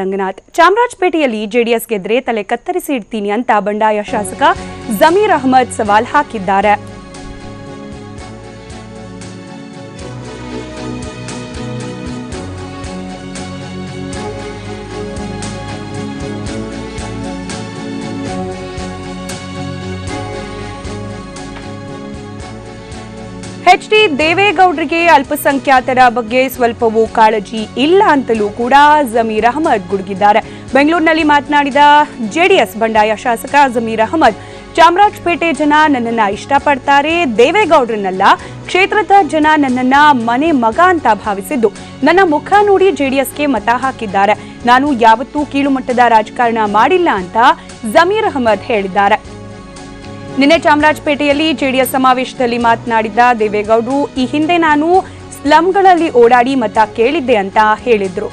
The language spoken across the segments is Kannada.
ರಂಗನಾಥ್ ಚಾಮರಾಜಪೇಟೆಯಲ್ಲಿ ಜೆಡಿಎಸ್ ಗೆದ್ರೆ ತಲೆ ಕತ್ತರಿಸಿ ಇಡ್ತೀನಿ ಅಂತ ಬಂಡಾಯ ಶಾಸಕ ಜಮೀರ್ ಅಹಮದ್ ಸವಾಲ್ ಹಾಕಿದ್ದಾರೆ. ಎಚ್ ಡಿ ದೇವೇಗೌಡರಿಗೆ ಅಲ್ಪಸಂಖ್ಯಾತರ ಬಗ್ಗೆ ಸ್ವಲ್ಪವೂ ಕಾಳಜಿ ಇಲ್ಲ ಅಂತಲೂ ಕೂಡ ಜಮೀರ್ ಅಹಮದ್ ಗುಡುಗಿದ್ದಾರೆ. ಬೆಂಗಳೂರಿನಲ್ಲಿ ಮಾತನಾಡಿದ ಜೆಡಿಎಸ್ ಬಂಡಾಯ ಶಾಸಕ ಜಮೀರ್ ಅಹಮದ್, ಚಾಮರಾಜಪೇಟೆ ಜನ ನನ್ನನ್ನ ಇಷ್ಟಪಡ್ತಾರೆ, ದೇವೇಗೌಡರನ್ನಲ್ಲ, ಕ್ಷೇತ್ರದ ಜನ ನನ್ನನ್ನ ಮನೆ ಮಗ ಅಂತ ಭಾವಿಸಿದ್ದು. ನನ್ನ ಮುಖ ನೋಡಿ ಜೆಡಿಎಸ್ಗೆ ಮತ ಹಾಕಿದ್ದಾರೆ. ನಾನು ಯಾವತ್ತೂ ಕೀಳುಮಟ್ಟದ ರಾಜಕಾರಣ ಮಾಡಿಲ್ಲ ಅಂತ ಜಮೀರ್ ಅಹಮದ್ ಹೇಳಿದ್ದಾರೆ. ನಿನ್ನೆ ಚಾಮರಾಜಪೇಟೆಯಲ್ಲಿ ಜೆಡಿಎಸ್ ಸಮಾವೇಶದಲ್ಲಿ ಮಾತನಾಡಿದ ದೇವೇಗೌಡರು, ಈ ಹಿಂದೆ ನಾನು ಸ್ಲಂಗಳಲ್ಲಿ ಓಡಾಡಿ ಮತ ಕೇಳಿದ್ದೆ ಅಂತ ಹೇಳಿದ್ರು.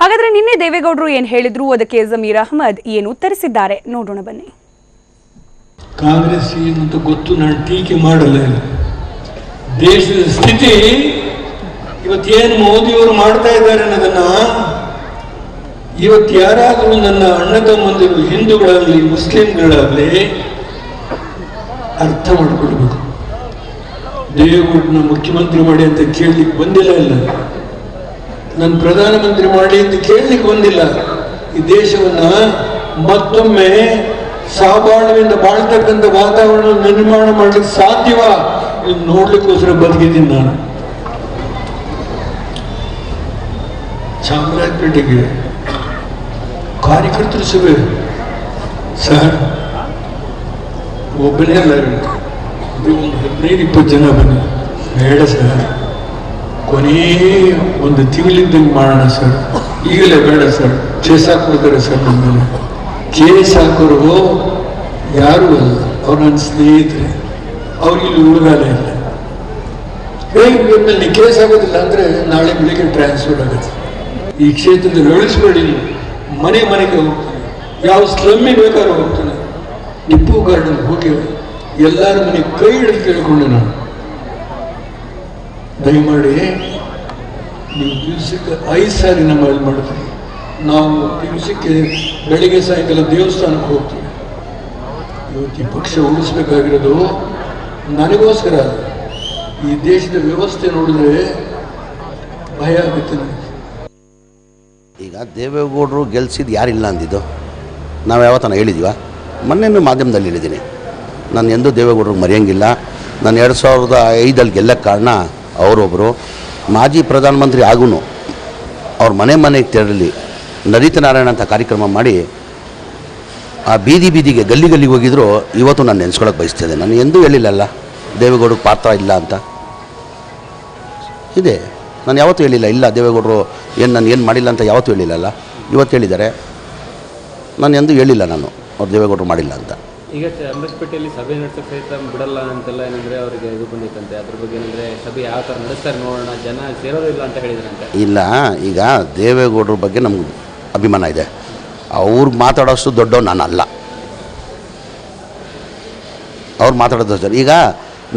ಹಾಗಾದ್ರೆ ನಿನ್ನೆ ದೇವೇಗೌಡರು ಏನ್ ಹೇಳಿದ್ರು? ಅದಕ್ಕೆ ಜಮೀರ್ ಅಹಮದ್ ಏನು ಉತ್ತರಿಸಿದ್ದಾರೆ? ನೋಡೋಣ ಬನ್ನಿ. ಕಾಂಗ್ರೆಸ್ ಏನು ಅಂತ ಗೊತ್ತು, ನಾನು ಟೀಕೆ ಮಾಡಲ್ಲ. ದೇಶದ ಸ್ಥಿತಿ, ಇವತ್ತೇನು ಮೋದಿಯವರು ಮಾಡ್ತಾ ಇದ್ದಾರೆ ಅನ್ನೋದನ್ನ, ಇವತ್ತು ಯಾರಾದರೂ ನನ್ನ ಅಣ್ಣ ತಮ್ಮಂದಿರು ಹಿಂದೂಗಳಾಗಲಿ ಮುಸ್ಲಿಂಗಳಾಗಲಿ ಅರ್ಥ ಮಾಡ್ಕೊಳ್ಬೇಕು. ದೇವೇಗೌಡನ ಮುಖ್ಯಮಂತ್ರಿ ಮಾಡಿ ಅಂತ ಕೇಳಲಿಕ್ಕೆ ಬಂದಿಲ್ಲ ಇಲ್ಲ. ನನ್ನ ಪ್ರಧಾನಮಂತ್ರಿ ಮಾಡಿ ಅಂತ ಕೇಳಲಿಕ್ಕೆ ಬಂದಿಲ್ಲ. ಈ ದೇಶವನ್ನ ಮತ್ತೊಮ್ಮೆ ಸಹಬಾಳ್ವೆಯಿಂದ ಬಾಳ್ತಕ್ಕಂಥ ವಾತಾವರಣ ನಿರ್ಮಾಣ ಮಾಡ್ಲಿಕ್ಕೆ ಸಾಧ್ಯವ? ಇದು ನೋಡ್ಲಿಕ್ಕೋಸ್ಕರ ಬದುಕಿದ್ದೀನಿ ನಾನು. ಚಾಮರಾಜಪೇಟೆಗೆ ಕಾರ್ಯಕರ್ತರು ಸಭೆ. ಸರ್, ಒಬ್ಬನೇ ಅಲ್ಲ ಒಂದು ಹದಿನೈದು, ಇಪ್ಪತ್ತು ಜನ ಬನ್ನಿ. ಬೇಡ ಸರ್. ಕೊನೇ ಒಂದು ತಿಂಗಳಿದ್ದಂಗೆ ಮಾಡೋಣ ಸರ್. ಈಗಲೇ ಬೇಡ ಸರ್. ಕೇಸ್ ಹಾಕ್ಬಿಡ್ತಾರೆ ಸರ್ ನಮ್ಮ ಕೇಸ್ ಹಾಕೋರು ಯಾರು ಅಲ್ಲ ಅವ್ರು ನನ್ನ ಸ್ನೇಹಿತರೆ. ಅವ್ರಿಗೆ ಉಳಿಗಾಲ ಇಲ್ಲ. ಹೇಗೆ ಕೇಸ್ ಆಗೋದಿಲ್ಲ ಅಂದರೆ ನಾಳೆ ಬೆಳಿಗ್ಗೆ ಟ್ರಾನ್ಸ್ಫರ್ ಆಗುತ್ತೆ. ಈ ಕ್ಷೇತ್ರದಲ್ಲಿ ಉಳಿಸ್ಬೇಡಿ ಮನೆ ಮನೆಗೆ ಹೋಗ್ತಾನೆ. ಯಾವ ಸ್ಲಮ್ಮಿ ಬೇಕಾದ್ರೂ ಹೋಗ್ತಾನೆ. ಟಿಪ್ಪು ಗಾರ್ಡನ್ ಹೋಗಿ ಎಲ್ಲರ ಮನೆ ಕೈ ಹಿಡಿದು ಕೇಳಿಕೊಂಡೆ ನಾನು. ದಯಮಾಡಿ, ನೀವು ದಿವಸಕ್ಕೆ ಐದು ಸಾರಿ ನಮ್ಮಲ್ಲಿ ಮಾಡ್ತೀವಿ ನಾವು ದಿವಸಕ್ಕೆ ಬೆಳಿಗ್ಗೆ ಸಾಯಂಕಾಲ ದೇವಸ್ಥಾನಕ್ಕೆ ಹೋಗ್ತೀವಿ. ಇವತ್ತು ಈ ಪಕ್ಷ ಉಳಿಸ್ಬೇಕಾಗಿರೋದು ನನಗೋಸ್ಕರ ಈ ದೇಶದ ವ್ಯವಸ್ಥೆ ನೋಡಿದ್ರೆ ಭಯ ಆಗುತ್ತೆ ನನಗೆ. ಈಗ ದೇವೇಗೌಡರು ಗೆಲ್ಸಿದ್ದು ಯಾರಿಲ್ಲ ಅಂದಿದ್ದು? ನಾವು ಯಾವತ್ತನ ಹೇಳಿದ್ದೀವ ಮೊನ್ನೆನೂ ಮಾಧ್ಯಮದಲ್ಲಿ ಹೇಳಿದ್ದೀನಿ. ನಾನು ಎಂದೂ ದೇವೇಗೌಡರು ಮರೆಯಂಗಿಲ್ಲ. ನಾನು ಎರಡು ಸಾವಿರದ ಐದಲ್ಲಿ ಗೆಲ್ಲಕ್ಕೆ ಕಾರಣ ಅವರೊಬ್ಬರು ಮಾಜಿ ಪ್ರಧಾನಮಂತ್ರಿ ಆಗೂ ಅವ್ರ ಮನೆ ಮನೆಗೆ ತೆರಳಿ ನರಿತ ನಾರಾಯಣ ಅಂತ ಕಾರ್ಯಕ್ರಮ ಮಾಡಿ ಆ ಬೀದಿ ಬೀದಿಗೆ ಗಲ್ಲಿ ಗಲ್ಲಿಗೆ ಹೋಗಿದ್ರು ಇವತ್ತು ನಾನು ನೆನೆಸ್ಕೊಳಕ್ಕೆ ಬಯಸ್ತಿದ್ದೆ ನಾನು ಎಂದೂ ಹೇಳಿಲ್ಲಲ್ಲ ದೇವೇಗೌಡರು ಪಾತ್ರ ಇಲ್ಲ ಅಂತ. ಇದೆ. ನಾನು ಯಾವತ್ತೂ ಹೇಳಿಲ್ಲ ಇಲ್ಲ ದೇವೇಗೌಡರು ಏನು ನಾನು ಏನು ಮಾಡಿಲ್ಲ ಅಂತ ಯಾವತ್ತೂ ಹೇಳಿಲ್ಲಲ್ಲ. ಇವತ್ತು ಹೇಳಿದ್ದಾರೆ. ನಾನು ಎಂದೂ ಹೇಳಿಲ್ಲ ನಾನು ಅವ್ರು ದೇವೇಗೌಡರು ಮಾಡಿಲ್ಲ ಅಂತ. ಈಗ ಅಂಬೇಟ್ಪೇಟೆಯಲ್ಲಿ ಸಭೆ ನಡೆಸೋಕೆ ಸಹಿತ ಬಿಡಲ್ಲ ಅಂತೆಲ್ಲ ಏನಂದರೆ ಅವರಿಗೆ ಇದು ಬಂದಿತ್ತಂತೆ. ಅದ್ರ ಬಗ್ಗೆ ಏನಂದರೆ ಸಭೆ ಯಾವ ಥರ ನಡೆಸ್ತಾರೆ ನೋಡೋಣ ಜನ ಸೇರೋದು ಇಲ್ಲ ಅಂತ ಹೇಳಿದ್ರಂತೆ. ಇಲ್ಲ ಈಗ ದೇವೇಗೌಡರ ಬಗ್ಗೆ ನಮ್ಗೆ ಅಭಿಮಾನ ಇದೆ. ಅವ್ರು ಮಾತಾಡೋಷ್ಟು ದೊಡ್ಡವ್ ಅಲ್ಲ ಅವ್ರು ಮಾತಾಡೋದು ಸರ್ ಈಗ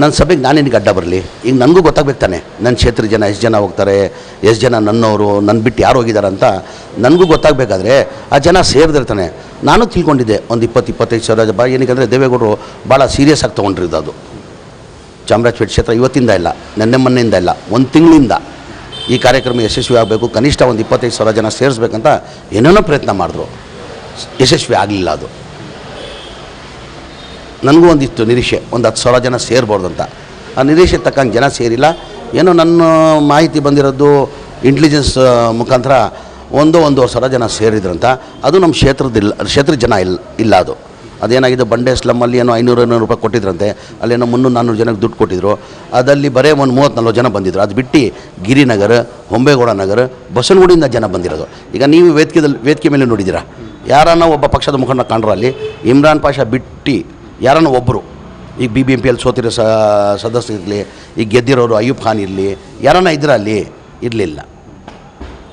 ನನ್ನ ಸಭೆಗೆ ನಾನೇನಿಗೆ ಅಡ್ಡ ಬರಲಿ? ಈಗ ನನಗೂ ಗೊತ್ತಾಗ್ಬೇಕು ತಾನೆ. ನನ್ನ ಕ್ಷೇತ್ರ ಜನ, ಎಷ್ಟು ಜನ ಹೋಗ್ತಾರೆ, ಎಷ್ಟು ಜನ ನನ್ನವರು ನನ್ನ ಬಿಟ್ಟು ಯಾರು ಹೋಗಿದ್ದಾರೆ ಅಂತ ನನಗೂ ಗೊತ್ತಾಗಬೇಕಾದ್ರೆ ಆ ಜನ ಸೇರಿದಿರ್ತಾನೆ. ನಾನು ತಿಳ್ಕೊಂಡಿದ್ದೆ, ಒಂದು ಇಪ್ಪತ್ತು, ಇಪ್ಪತ್ತೈದು ಸಾವಿರ ಬಾ ಏನಕ್ಕೆ ದೇವೇಗೌಡರು ಭಾಳ ಸೀರಿಯಸ್ ಆಗಿ ತೊಗೊಂಡಿರೋದು ಅದು. ಚಾಮರಾಜಪೇಟೆ ಕ್ಷೇತ್ರ ಇವತ್ತಿಂದ ಇಲ್ಲ, ನೆನ್ನೆ ಮೊನ್ನೆಯಿಂದ ಇಲ್ಲ, ಒಂದು ತಿಂಗಳಿಂದ. ಈ ಕಾರ್ಯಕ್ರಮ ಯಶಸ್ವಿ ಆಗಬೇಕು, ಕನಿಷ್ಠ ಒಂದು ಇಪ್ಪತ್ತೈದು ಸಾವಿರ ಜನ ಸೇರಿಸ್ಬೇಕಂತ ಏನೇನೋ ಪ್ರಯತ್ನ ಮಾಡಿದ್ರು. ಯಶಸ್ವಿ ಆಗಲಿಲ್ಲ ಅದು. ನನಗೂ ಒಂದಿತ್ತು ನಿರೀಕ್ಷೆ, ಒಂದು ಹತ್ತು ಸಾವಿರ ಜನ ಸೇರ್ಬೋದು ಅಂತ. ಆ ನಿರೀಕ್ಷೆ ತಕ್ಕಂಗೆ ಜನ ಸೇರಿಲ್ಲ. ಏನೋ ನನ್ನ ಮಾಹಿತಿ ಬಂದಿರೋದು ಇಂಟೆಲಿಜೆನ್ಸ್ ಮುಖಾಂತರ ಒಂದು ಒಂದೂವರೆ ಸಾವಿರ ಜನ ಸೇರಿದ್ರಂತ. ಅದು ನಮ್ಮ ಕ್ಷೇತ್ರದಿಲ್ಲ ಕ್ಷೇತ್ರದ ಜನ ಇಲ್ಲ ಇಲ್ಲ ಅದು. ಅದೇನಾಗಿದೆ, ಬಂಡೆ ಸ್ಲಮ್ಮಲ್ಲಿ ಏನೋ ಐನೂರು ಐನೂರು ರೂಪಾಯಿ ಕೊಟ್ಟಿದ್ರಂತೆ ಅಲ್ಲೇನೋ ಮುನ್ನೂರು ನಾನ್ನೂರು ಜನಕ್ಕೆ ದುಡ್ಡು ಕೊಟ್ಟಿದ್ರು, ಅದಲ್ಲಿ ಬರೇ ಒಂದು ಮೂವತ್ತು ನಲ್ವತ್ತು ಜನ ಬಂದಿದ್ರು. ಅದು ಬಿಟ್ಟು ಗಿರಿನಗರ, ಹೊಂಬೇಗೌಡ ನಗರ, ಬಸವನಗುಡಿಯಿಂದ ಜನ ಬಂದಿರೋದು. ಈಗ ನೀವು ವೇದಿಕೆದಲ್ಲಿ, ವೇದಿಕೆ ಮೇಲೆ ನೋಡಿದ್ದೀರಾ? ಯಾರನ್ನ ಒಬ್ಬ ಪಕ್ಷದ ಮುಖಂಡ ಕಂಡ್ರು ಅಲ್ಲಿ? ಇಮ್ರಾನ್ ಪಾಷಾ ಬಿಟ್ಟು, ಯಾರನ್ನ ಒಬ್ಬರು ಈಗ B B M P L ಸೋತಿರೋ ಇರಲಿ, ಈಗ ಗೆದ್ದಿರೋರು ಅಯ್ಯೂಬ್ ಖಾನ್ ಇರಲಿ, ಯಾರನ್ನ ಇದ್ರಲ್ಲಿ ಇರಲಿಲ್ಲ.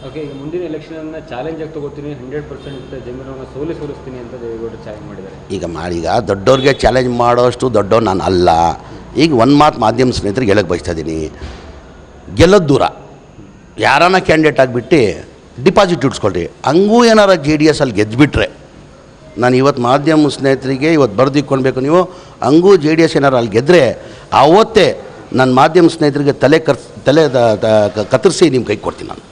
ಓಕೆ, ಈಗ ಮುಂದಿನ ಎಲೆಕ್ಷನ್ ಚಾಲೆಂಜ್ ಆಗಿ ತಗೋತೀನಿ ಹಂಡ್ರೆಡ್ ಪರ್ಸೆಂಟ್ ಜಮೀನನ್ನು ಸೋಲಿ ಸೋಲಿಸ್ತೀನಿ ಅಂತ ದೇವೇಗೌಡರು ಚಾಲೆಂಜ್ ಮಾಡಿದ್ದಾರೆ. ಈಗ ಮಾಡಿ ಈಗ ದೊಡ್ಡವ್ರಿಗೆ ಚಾಲೆಂಜ್ ಮಾಡೋಷ್ಟು ದೊಡ್ಡವ್ರು ನಾನು ಅಲ್ಲ. ಈಗ ಒಂದು ಮಾತು ಮಾಧ್ಯಮ ಸ್ನೇಹಿತರಿಗೆ ಹೇಳಕ್ಕೆ ಬಯಸ್ತಾ ಇದ್ದೀನಿ ಗೆಲ್ಲೋದು ದೂರ. ಯಾರನ್ನ ಕ್ಯಾಂಡಿಡೇಟ್ ಆಗಿಬಿಟ್ಟು ಡಿಪಾಸಿಟ್ ಇಟ್ಸ್ಕೊಳ್ರಿ. ಹಂಗೂ ಏನಾರ ಜೆ ಡಿ ಎಸ್ ಅಲ್ಲಿ ಗೆದ್ದುಬಿಟ್ರೆ ನಾನು ಇವತ್ತು ಮಾಧ್ಯಮ ಸ್ನೇಹಿತರಿಗೆ ಇವತ್ತು ಬರೆದಿಕ್ಕೊಳ್ಬೇಕು ನೀವು. ಹಂಗೂ ಜೆ ಡಿ ಎಸ್ ಏನಾರು ಅಲ್ಲಿ ಗೆದ್ದರೆ ಆವತ್ತೇ ನನ್ನ ಮಾಧ್ಯಮ ಸ್ನೇಹಿತರಿಗೆ ತಲೆ ಕರ್ ತಲೆ ಕತ್ತರಿಸಿ ನಿಮ್ಮ ಕೈ ಕೊಡ್ತೀನಿ ನಾನು.